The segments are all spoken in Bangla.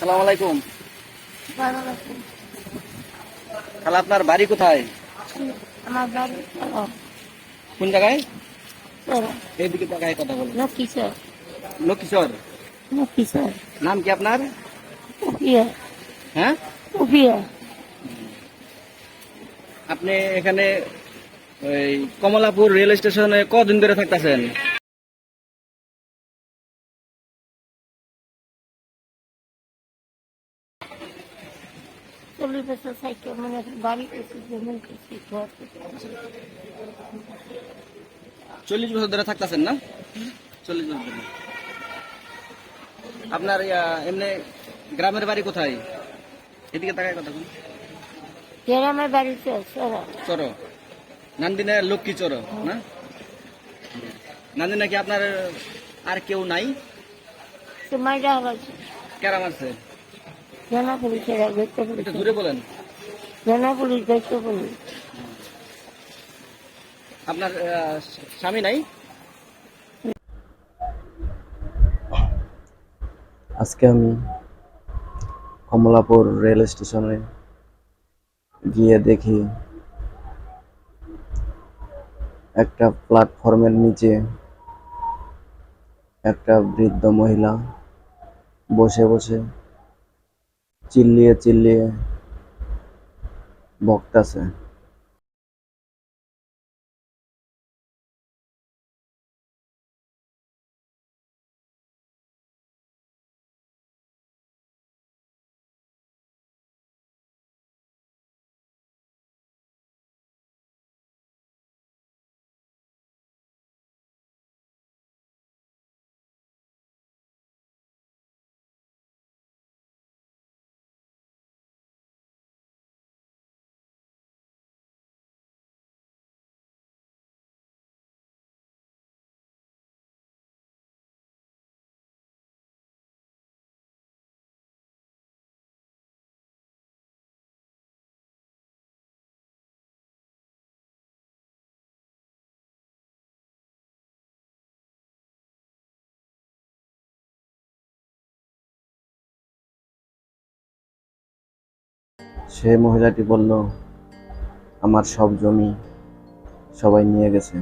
সালাম আলাইকুম। তাহলে আপনার বাড়ি কোথায়? আমার বাড়ি কোন জায়গায়? এইদিকে জায়গায় কথা লক্ষ্মীশ্বর নাম কি আপনার? উপিয়া হ্যাঁ? উপিয়া আপনি এখানে ওই কমলাপুর রেল স্টেশনে কদিন ধরে থাকতেছেন চল্লিশ বছর সাইকেল মানে বাড়ি করছি চল্লিশ বছর ধরে থাকতেছেন না? চল্লিশ বছর ধরে। আপনার এমনি গ্রামের বাড়ি কোথায়? এদিকে তাকায় কথা বলুন। গ্রামের চলো চর নান্দিনে লক্ষ্মী চর না? নান্দিনা কি আপনার আর কেউ নাই? কেরাম আছে। দূরে বলেন। জানা পুলিশ দেখতে পুলিশ। আপনার স্বামী নাই? আজকে আমি কমলাপুর রেল স্টেশনে গিয়ে দেখি একটা প্ল্যাটফর্মের নিচে একটা বৃদ্ধ মহিলা বসে বসে চিল্লিয়ে চিল্লিয়ে বকতাছে সেই মহিলাটি বলল আমার সব জমি সবাই নিয়ে গেছে।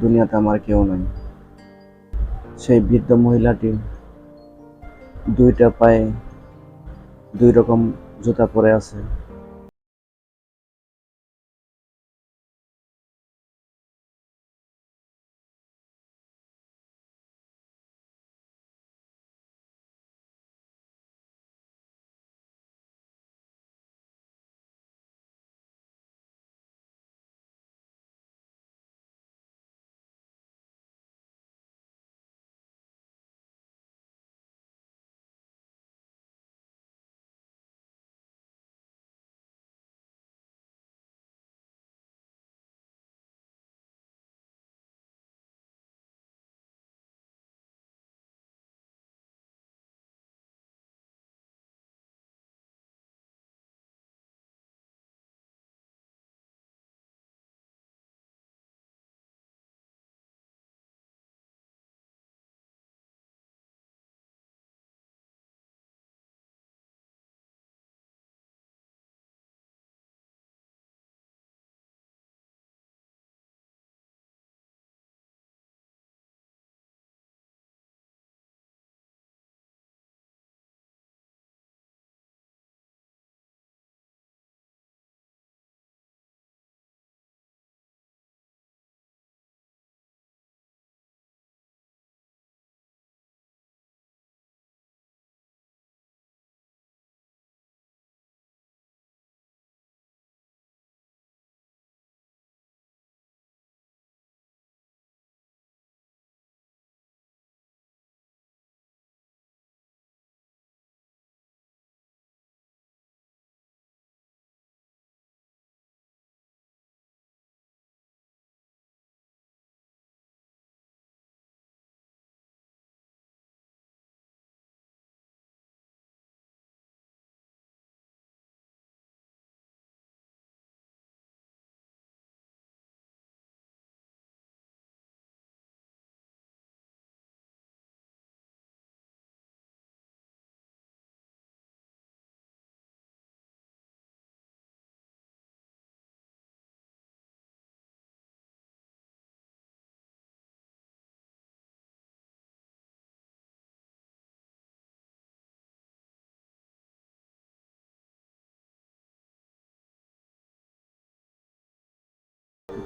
দুনিয়াতে আমার কেউ নাই। সেই বৃদ্ধ মহিলাটি দুইটা পায়ে দুই রকম জুতা পরে আছে।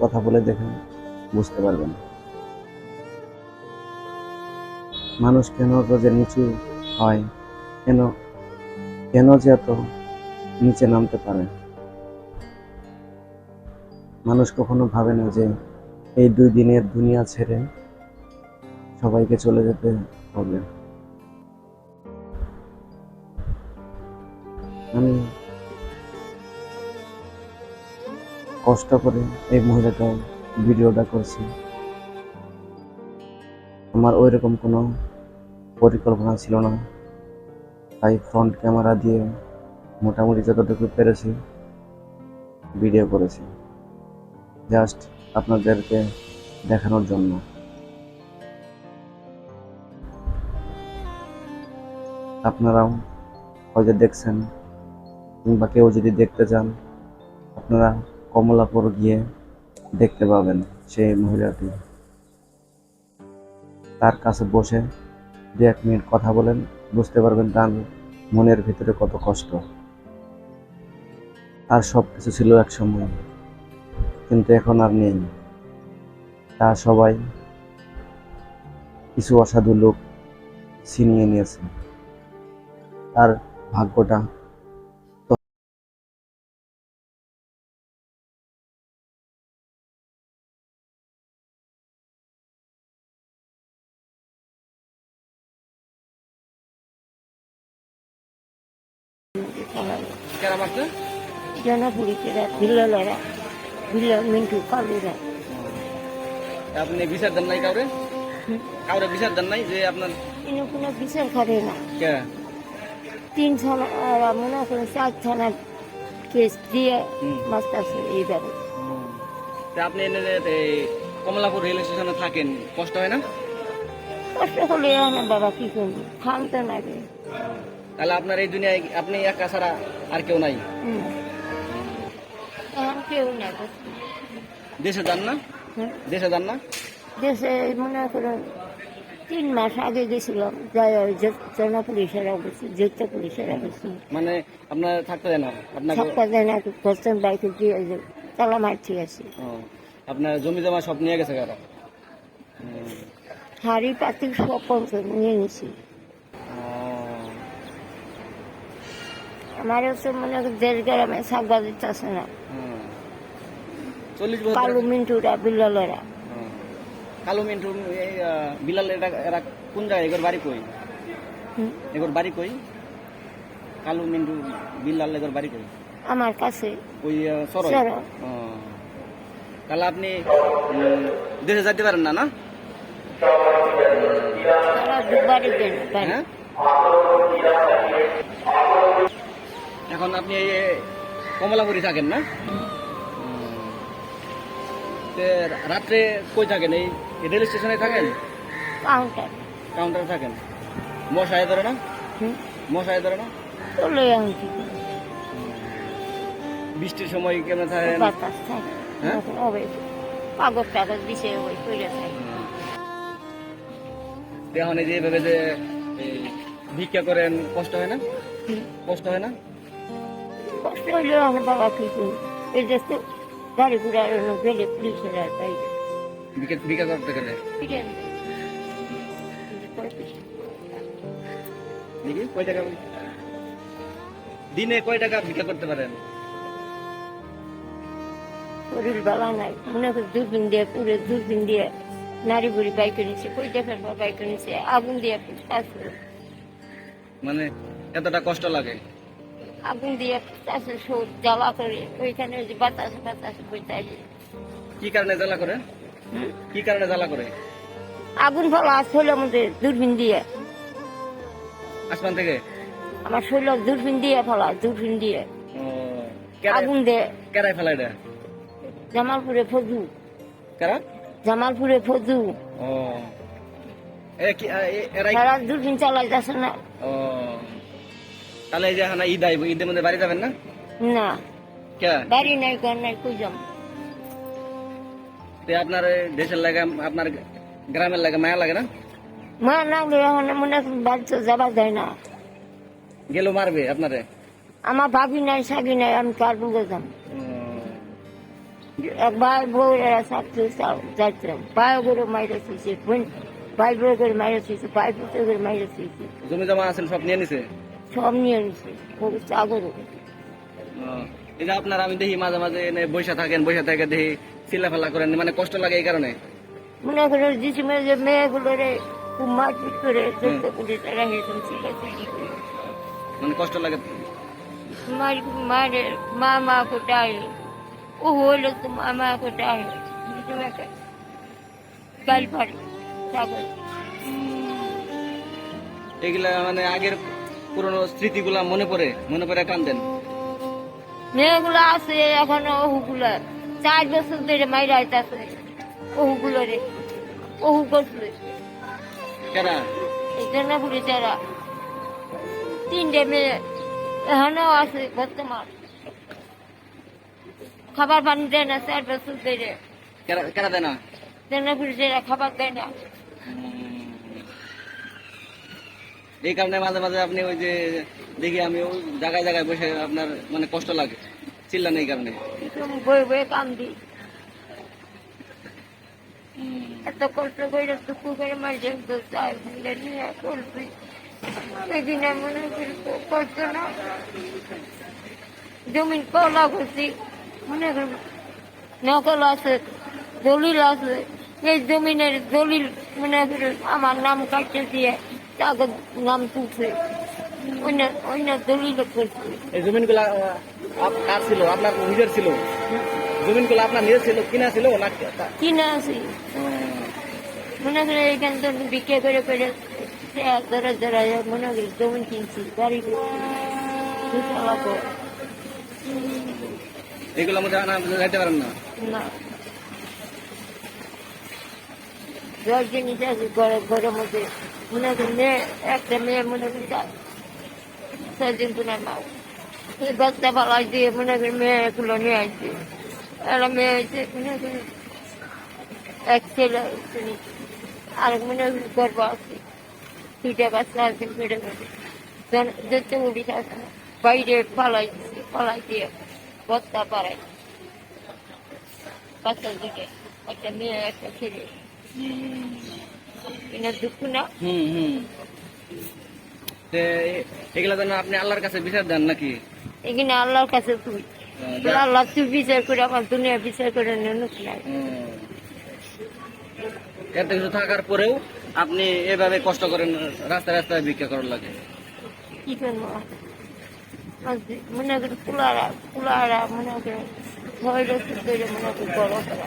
কথা বলে দেখেন, বুঝতে পারবেন। মানুষ কেন যে নিচু হয়, কেন কেন যে এত নিচে নামতে পারে? মানুষ কখনো ভাবে না যে এই দুই দিনের দুনিয়া ছেড়ে সবাইকে চলে যেতে হবে। কষ্ট করে এই মহিলাটা ভিডিওটা করছি। আমার ওই রকম কোনো পরিকল্পনা ছিল না। তাই ফ্রন্ট ক্যামেরা দিয়ে মোটামুটি যতটুকু পেরেছি ভিডিও করেছি। জাস্ট আপনাদেরকে দেখানোর জন্য। আপনারাও হয়তো দেখছেন, কিংবা কেউ যদি দেখতে চান, আপনারা কমলাপুর গিয়ে দেখতে পাবেন সেই মহিলাটি। তার কাছে বসে দু এক মিনিট কথা বলেন, বুঝতে পারবেন তার মনের ভিতরে কত কষ্ট। আর সব কিছু ছিল এক সময়, কিন্তু এখন আর নেই। তা সবাই কিছু অসাধু লোক ছিনিয়ে নিয়েছে। তার ভাগ্যটা ভিল্লারা ভিল্লা মিন্টু কালুরা আপনি বিচার দেন নাই কাউরে? কাউরে বিচার দেন নাই যে আপনার ইনো কোনো বিচার করে না। কে? তিন থানা মনে করেন চার থানা কেস দিয়ে হুম। মাস্টারছে এইবারে তা আপনি কমলাপুর রেল স্টেশনে থাকেন কষ্ট হয় না? কষ্ট হলে না বাবা কি করব? খামতে লাগে। তাহলে আপনার এই দুনিয়ায় আপনি একা ছাড়া আর কেউ নাই? কেউ দেশে যান না? দেশে যান না? দেশে মনে করেন তিন মাস আগে গেছিলাম যাই ওই জেলা পুলিশের অফিসে পুলিশের অফিসে। মানে আপনার থাকতে দেয় না? আপনাকে সপ্তাহ দেয় না দিয়ে তালা মারছি আছি। আপনার জমি জমা সব নিয়ে গেছে কারা? হাড়ি পাতি সব নিয়ে নিছি। আমার হচ্ছে মনে দেশ গ্রামে সাগা দিতেছে না। চল্লিশ বছর কালু মিন্টুরা বিল্লালেরা। কালো মিন্টু বিলাল এটা এরা কোন জায়গায়? এগোর বাড়ি কই? এগোর বাড়ি কই? কালো মিন্টু বিল্লাল এগোর বাড়ি কই? আমার কাছে। ওই। ও। তাহলে আপনি দেশে যেতে পারেন না না। হ্যাঁ? এখন আপনি এই কমলাপুরি থাকেন না? রাত্রে কই থাকেন? এই রেল স্টেশনে থাকেন? কাউন্টার। কাউন্টারে থাকেন? মশায় ধরে না? মশায় ধরে না? বৃষ্টির সময় কেমন থাকেন? হ্যাঁ? কাগজ টাগজ দিছে ওই করে থাকে এখন এই যে ভিক্ষা করেন কষ্ট হয় না? কষ্ট হয় না? কষ্ট হইলে আমার বাবা কি এই যে গাড়ি ঘুরে গেলে পুলিশের আর করতে গেলে? কয় টাকা? দিনে কয় টাকা ভিক্ষা করতে পারেন? শরীর বালা নাই। মনে করি দূরবীন দিয়ে পুরে দূরবীন দিয়ে নারী বুড়ি বাইকে নিছে কই দেখার পর বাইকে নিছে আগুন দিয়ে মানে এতটা কষ্ট লাগে? আগুন দিয়ে আছে সব জ্বালা করে। ওইখানে ওই যে বাতাস বাতাস বইতে কি কারণে জ্বালা করে? কি কারণে জ্বালা করে? আগুন ফলা আসলে আমাদের দূরবীন দিয়ে। আসমান থেকে? আমার শৈল দূরবীন দিয়ে ফলা দূরবীন দিয়ে। আগুন দিয়ে। কেরাই ফেলাই দেয় জামালপুরে ফজু। কারা জামালপুরে ফজু। ও। এ কি আ, এ- এরাই দূরবীন চালাই যাচ্ছে না। ও। তাহলে এই যে এখন ঈদ আইব ঈদের মধ্যে বাড়ি যাবেন না? না। কে? বাড়ি নাই ঘর নাই কই যাম? তে আপনার দেশের লাগে আপনার গ্রামের লাগে মায়া লাগে না? মা না গেলে মনে বাড়িতে যাবার দেয় না। গেলেও মারবে আপনারে? আমার ভাবি নাই সাগি নাই আমি কার বুঝে যাম? ও, এক ভাই বউ এরা সাথে যাচ্ছিলাম ভাই করে মাইরে বোন। ভাই বউ করে মাইরে থুইছে ভাই পুতে করে মাইরে থুইছে জমি জমা আছেন সব নিয়ে নিছে? সব নিয়ে নিছি খুব চাকরি এই যে আপনার আমি দেখি মাঝে মাঝে এনে বৈশা থাকেন বৈশা থেকে দেখি চিল্লা ফেলা করেন মানে কষ্ট লাগে এই কারণে? মনে করে দিছি যে মেয়েগুলো রে খুব মারপিট করে চোদ্দ কোটি টাকা হেসেন মানে কষ্ট লাগে? মার মারে মামা কোথায়? ও হলো তো মামা কোথায়? কাল এগুলা মানে আগের পুরনো স্মৃতিগুলা মনে পড়ে মনে পড়ে কান্দেন। মেয়েগুলো আছে এখন ওহুগুলো। চার বছর ধরে মাইরা আইতাছে ওহুগুলো রে ওহু কেরা? এই জন্য পুলিশেরা তিনটে মেয়ে এখনও আছে বর্তমান। খাবার পানি দেয় না চার বছর ধরে। কেরা দেয় না? জন্য খাবার দেয় না। এই কারণে মাঝে মাঝে আপনি ওই যে দেখি আমি ওই জায়গায় জায়গায় বসে আপনার মানে কষ্ট লাগে। চিল্লান এই কারণে। এত কষ্ট করে মাঝে না। জমিন কলা করছি। মনে করি নকল আছে, দলিল আছে। এই জমিনের দলিল মনে আমার নাম কাটতে দিয়ে কাগজ নাম তুলছে অন্য অন্য দলিল করছে এই জমিনগুলা আপ- কার ছিল? আপনার নিজের ছিল? জমিনগুলো আপনার নিজের ছিল? কিনা ছিল না কিনা আছি মনে করে এখান বিক্রি করে করে ধরে ধরে মনে করি জমি কিনছি গাড়ি মধ্যে আনা যাইতে পারেন না? না। দশ জিনিস আছে ঘরে, ঘরের মধ্যে। মনে করি মেয়ে, একটা মেয়ে মনে করি যায় ছয়দিন তোমার মা বাচ্চা পালাই দিয়ে মনে করি মেয়ে এগুলো নিয়ে আসছে। একটা মেয়ে হয়েছে, মনে করি এক ছেলে আরেক মনে গর্ব আছে। দুইটা বাচ্চা আছে বেড়ে বেড়ে যেতে উড়ি আছে বাইরে পালাই পালাই দিয়ে বস্তা পাড়াই বাচ্চা দুটো একটা মেয়ে, একটা ছেলে। এগুলা যেন আপনি আল্লাহর কাছে বিচার দেন নাকি? এখানে আল্লাহর কাছে তুই আহ, যা- আল্লাহ তুই বিচার করে আমার দুনিয়া বিচার করে নেনুক এত কিছু থাকার পরেও আপনি এভাবে কষ্ট করেন রাস্তায় রাস্তায় ভিক্ষা করার লাগে। কি করব? মনে করি কুলারা কুলারা মনে করে মনে করি বড় করা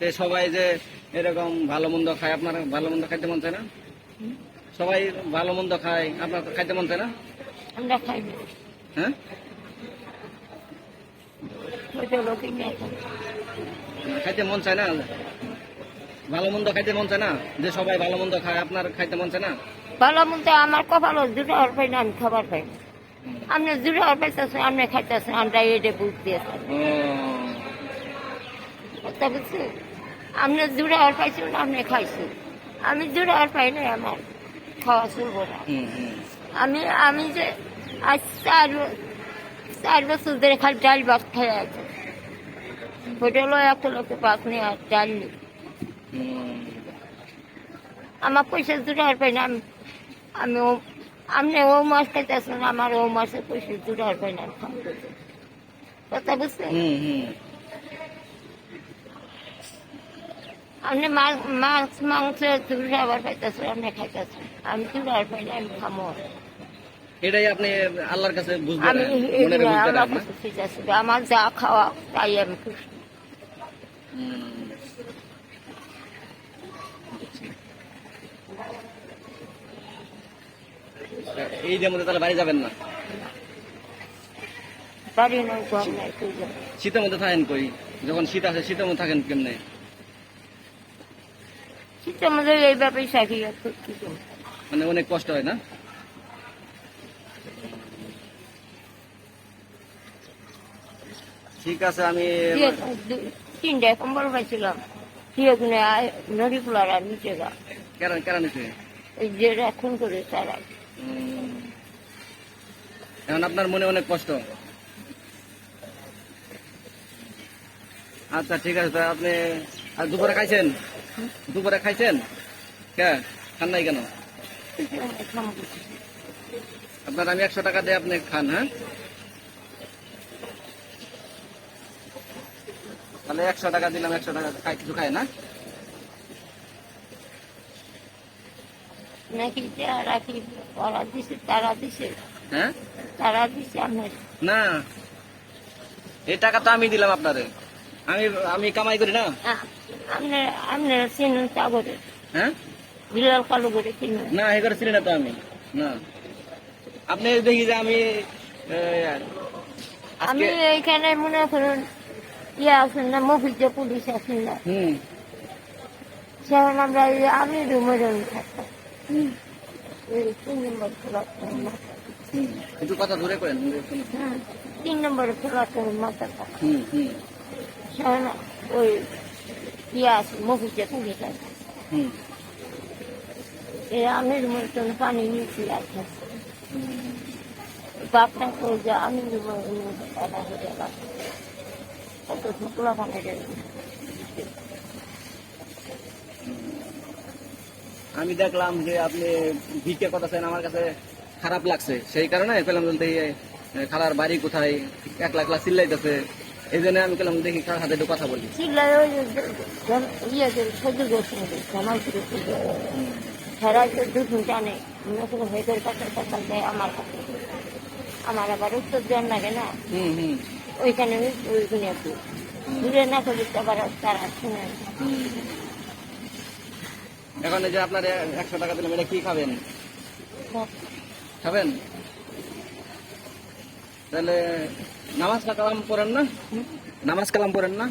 তে সবাই যে এরকম ভালো মন্দ খায় আপনার ভালো মন্দ খাইতে মন চায় না? সবাই ভালো মন্দ খায় আপনার খাইতে মন চায় না? আমরা খাই হ্যাঁ? খাইতে মন চায় না? ভালো মন্দ খাইতে মন চায় না? যে সবাই ভালো মন্দ খায় আপনার খাইতে মন চায় না? ভালো মতো আমার কপালও দুটো আর পাই না আমি খাবার পাই আপনি দুটো আর পাইতেছেন আপনি খাইতেছেন আমরা এটা বুঝতে ও, কথা আপনি দুটো আর না আপনি খাইছেন আমি দুটো আর পাই না আমার খাওয়া চলবো না হুম, হুম। আমি আমি যে আজ চার চার বছর ধরে খালি ডাল ভাত খাই আছে। হোটেলও একটা লোকে ভাত নেই আর ডাল নেই। আমার পয়সা দুটো আর পাই না আমি আমি ও আপনি ও মাছ খাইতেছেন আমার ও মাছের পয়সা দুটো আর পাই না। কথা বুঝছেন? আপনি মাছ মাংস দুটো আবার খাইতেছেন আপনি খাইতেছেন আমি দুটো আর পাই না আমি খামো। এটাই আপনি আল্লাহর কাছে বুঝবেন আমার আছে যা খাওয়া তাই আমি খুশি। এই যে মধ্যে তাহলে বাড়ি যাবেন না? বাড়ি নয়। শীতের মধ্যে থাকেন কই? যখন শীত আসে শীতের মধ্যে থাকেন কেমনে? শীতের মধ্যে এইভাবেই থাকি একটু কি মানে অনেক কষ্ট হয় না? ঠিক আছে আমি তিনটায় কম্বল পাইছিলাম নদী আর নিচে গা। কেন কেন নিতে ওই যে এখন করে তারা। এখন আপনার মনে অনেক কষ্ট। আচ্ছা ঠিক আছে আপনি আর দুপুরে খাইছেন? দুপুরে খাইছেন? কে? খান নাই কেন? আপনার আমি একশো টাকা দিয়ে আপনি খান হ্যাঁ? তাহলে একশো টাকা দিলাম একশো টাকা খাই কিছু খায় না? নাকি যারা কি ওরা দিছে তারা দিছে? হ্যাঁ? তারা দিছে আমার না। এই টাকা তো আমি দিলাম আপনারে। আমি আমি কামাই করি না। আপনার আপনারা চিনুন হ্যাঁ? বিলাল কালো করে চিনুন না এ করে চিনি না তো আমি। না। আপনি দেখি যে আমি আমি এইখানে মনে করুন ইয়ে আছেন না মফিজে পুলিশ আছেন না। সেখানে আমরা আমি রুমে রুম থাকতাম তিন নম্বর খোলা একটু কথা ধরে করেন হ্যাঁ তিন নম্বরে খোলা মাথা হুম হুম। সেখানে ওই আমি দেখলাম যে আপনি ভিক্ষে কথা চান আমার কাছে খারাপ লাগছে। সেই কারণে পেলাম বলতে খালার বাড়ি কোথায়? একলা একলা চিল্লাইতেছে। এই জন্য আমি পেলাম দেখি খালার হাতে একটু কথা বলি। ইয়ে করে কাছে কথা দেয় আমার কাছে আমার আবার উত্তর দেন লাগে না। হুম হুম। ওইখানে ওই- ওইখানে দূরে না করে আবার তারা শুনে এখন এই যে আপনার একশো টাকা দিলাম এটা কি খাবেন? খাবেন? তাহলে নামাজ কালাম পড়েন না? নামাজ কালাম পড়েন না?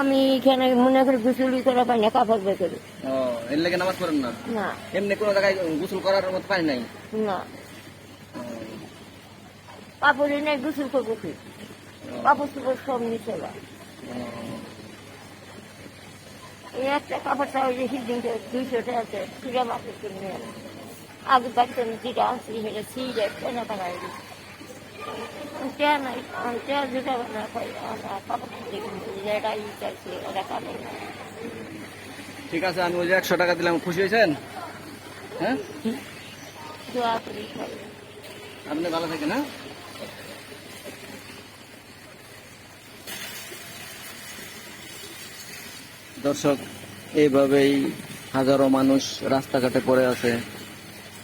আমি এখানে মনে করি গুসুলি করে পাই না কাপড় বের করি। ও এর লেগে নামাজ পড়েন না? না। এমনি কোনো জায়গায় গোসল করার মতো পানি নাই? না। কাপড়ে নেই গুসুল করব কি কাপড় চোপড় সব নিচে এই একটা কাপড়টা ওই যে হিদিন দুইশো টাকা সিরা মাকে কিনে আগে বাড়িতে যেটা আনছি সেটা সিরে কেনা টাকা চেয়ার নাই চেয়ার চাইছে ওটা ঠিক আছে আমি ওই যে একশো টাকা দিলাম খুশি হয়েছেন হ্যাঁ দোয়া করি আপনি ভালো থাকেন হ্যাঁ দর্শক এইভাবেই হাজারো মানুষ রাস্তাঘাটে পড়ে আছে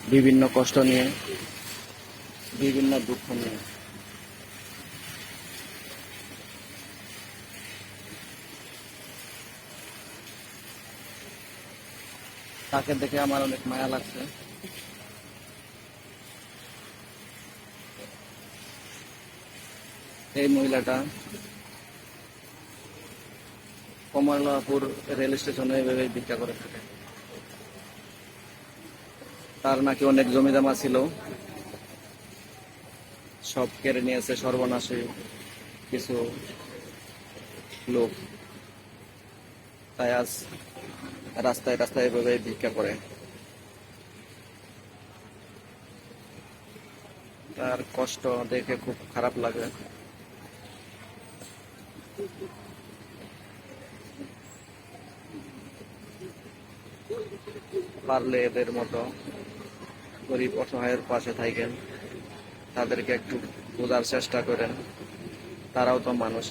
বিভিন্ন কষ্ট নিয়ে। বিভিন্ন দুঃখ নিয়ে। তাকে দেখে আমার অনেক মায়া লাগছে। এই মহিলাটা কমলাপুর রেল স্টেশনে এভাবে ভিক্ষা করে থাকে। তার নাকি অনেক জমি জমা ছিল। সব কেড়ে নিয়েছে সর্বনাশে কিছু লোক। তাই আজ রাস্তায় রাস্তায় এভাবে ভিক্ষা করে। তার কষ্ট দেখে খুব খারাপ লাগে। পারলে এদের মতো গরিব অসহায়ের পাশে থাকেন। তাদেরকে একটু বোঝার চেষ্টা করেন। তারাও তো মানুষ।